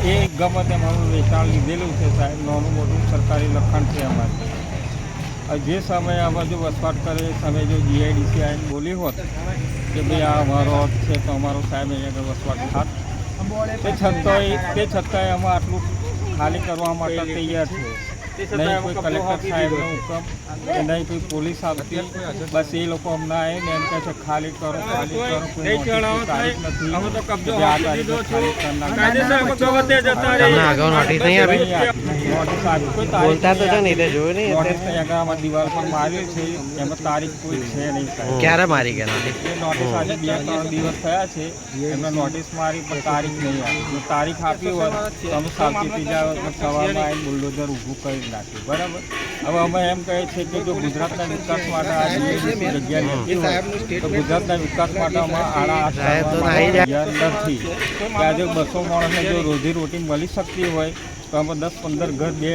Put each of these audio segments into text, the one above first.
ગમે તેમ અમે વેચાણ લીધેલું છે સાહેબ નાનું મોટું સરકારી લખાણ છે અમારે. જે સમયે અમે જો વસવાટ કરે, એ સમયે જો જીઆઈડીસી આવીને બોલી હોત કે ભાઈ આ અમારો હક છે તો અમારો સાહેબ અહીંયા આગળ વસવાટ થાત. તે છતાંય તે છતાંય અમે આટલું ખાલી કરવા માટે તૈયાર છે. નહીં કોઈ કલેક્ટર સાહેબનો હુકમ કે નહીં કોઈ પોલીસ આવતી બસ એ લોકો અમને આવીને એમ કહે છે ખાલી કરો ખાલી કરો કોઈ તારીખ નથી. આ તારીખે ને દિવાલ પર માર્યો છે. એમાં તારીખ કોઈ છે નહીં ક્યારે મારી ગયા નોટિસ આજે બે ત્રણ દિવસ થયા છે. એમને નોટિસ મારી પણ તારીખ નહીં આવી તારીખ આપી હોય તો અમે સાવચેતી જાવ સવારમાં આવીને બુલડોઝર ઊભું કરી નાખ્યું બરાબર? હવે અમે એમ કહીએ છીએ કે જો ગુજરાતના વિકાસ માટે આ જગ્યા હોય તો ગુજરાતના વિકાસ માટે અમે આડા નથી કે આજે બસો માણસને જો રોજી રોટી મળી શકતી હોય તો અમે દસ પંદર ઘર બે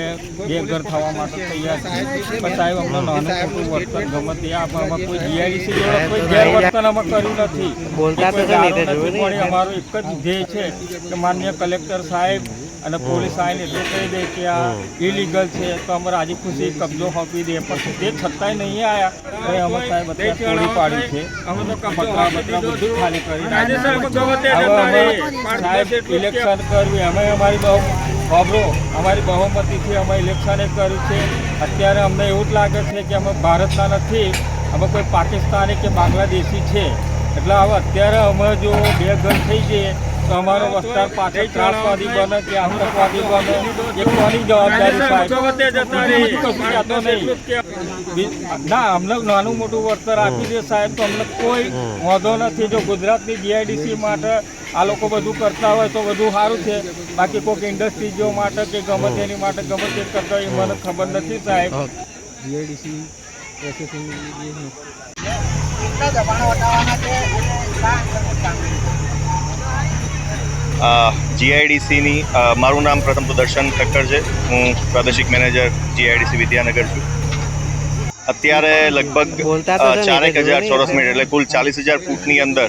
બે ઘર થવા માટે તૈયાર છીએ પણ સાહેબ અમને નાનું મોટું વર્તન ગમે તે આપવામાં કોઈ જીઆઈડીસી જોડે કોઈ ગેરવર્તન અમે કર્યું નથી. બોલતા તો કોઈ છે ને, દારૂ એટલે નથી જોયું નહીં પડી. અમારો એક જ ધ્યેય છે કે માન્ય કલેક્ટર સાહેબ અને પોલીસ આવીને એટલું કહી દે કે આ ઇલીગલ છે તો અમારે આજે ખુશી કબજો સોંપી દે પણ તે છતાંય નહીં આવ્યા એ અમે સાહેબ અત્યારે તોડી પાડી છે. પતરા બતરા બધું ખાલી કરી હવે અમે સાહેબ ઇલેક્શન કરવી અમે અમારી બહુ ખબરો અમારી બહુમતીથી અમે ઇલેક્શન એ કર્યું છે. અત્યારે અમને એવું જ લાગે છે કે અમે ભારતના નથી અમે કોઈ પાકિસ્તાની કે બાંગ્લાદેશી છે. એટલે હવે અત્યારે અમે જો બે ઘર થઈ જઈએ અમારો વિસ્તાર પાછળ ત્રાસવાદી બને કે આતંકવાદી બને. એ કોની જવાબદારી કશું નહીં. ના અમને નાનું મોટું વળતર આપી દે સાહેબ તો અમને કોઈ વાંધો નથી. જો ગુજરાતની જીઆઈડીસી માટે આ લોકો બધું કરતા હોય તો બધું સારું છે. બાકી કોઈક ઇન્ડસ્ટ્રીઝો માટે કે ગમે તેની માટે ગમે તે કરતા હોય એ મને ખબર નથી સાહેબ. ઓકે. જીઆઈડીસીની મારું નામ પ્રથમ તો દર્શન ઠક્કર છે. હું પ્રાદેશિક મેનેજર જીઆઈડીસી વિદ્યાનગર છું. અત્યારે લગભગ ચારેક હજાર ચોરસ મીટર એટલે કુલ ચાલીસ હજાર ફૂટની અંદર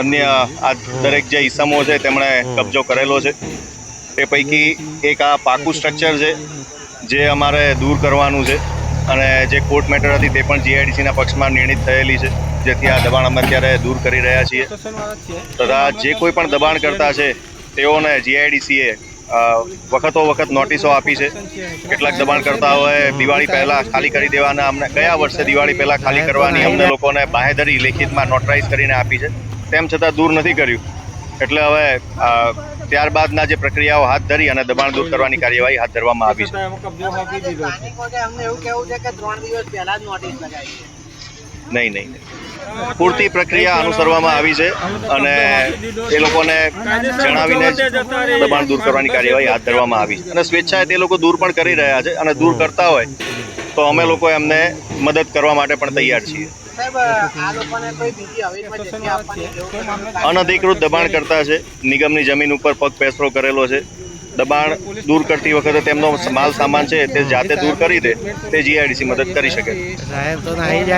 અન્ય આ દરેક જે ઈસમો છે તેમણે કબજો કરેલો છે. તે પૈકી એક આ પાકું સ્ટ્રક્ચર છે જે અમારે દૂર કરવાનું છે. અને જે કોર્ટ મેટર હતી તે પણ જીઆઈડીસીના પક્ષમાં નિર્ણિત થયેલી છે. જેથી આ દબાણ અમે અત્યારે દૂર કરી રહ્યા છીએ. તથા જે કોઈ પણ દબાણ કરતા છે, તેઓને જીઆઈડીસીએ વખતો વખત નોટિસો આપી છે. કેટલાક દબાણ કરતાઓએ દિવાળી પહેલાં ખાલી કરી દેવાના અમને ગયા વર્ષે દિવાળી પહેલાં ખાલી કરવાની અમને લોકોને બાહેધરી લેખિતમાં નોટરાઇઝ કરીને આપી છે. તેમ છતાં દૂર નથી કર્યું. એટલે હવે ત્યારબાદના જે પ્રક્રિયાઓ હાથ ધરી અને દબાણ દૂર કરવાની કાર્યવાહી હાથ ધરવામાં આવી છે. નહીં નહીં. પૂરતી પ્રક્રિયા અનુસરવામાં આવી છે અને એ લોકોને જણાવીને દબાણ દૂર કરવાની કાર્યવાહી હાથ ધરવામાં આવી અને સ્વેચ્છાએ તે લોકો દૂર પણ કરી રહ્યા છે અને દૂર કરતા હોય તો અમે લોકો એમને મદદ કરવા માટે પણ તૈયાર છીએ. સાહેબ આ લોકોને કોઈ બીજી હવેલીમાં જગ્યા આપવાની એવું કંઈ અનધિકૃત દબાણ કરતા છે. નિગમની જમીન ઉપર પગ પેસરો કરેલો છે. દબાણ દૂર કરતી વખતે તેમનો માલ સામાન છે તે જાતે દૂર કરી દે. તે જીઆઈડીસી મદદ કરી શકે. સાહેબ તો નાહી જાય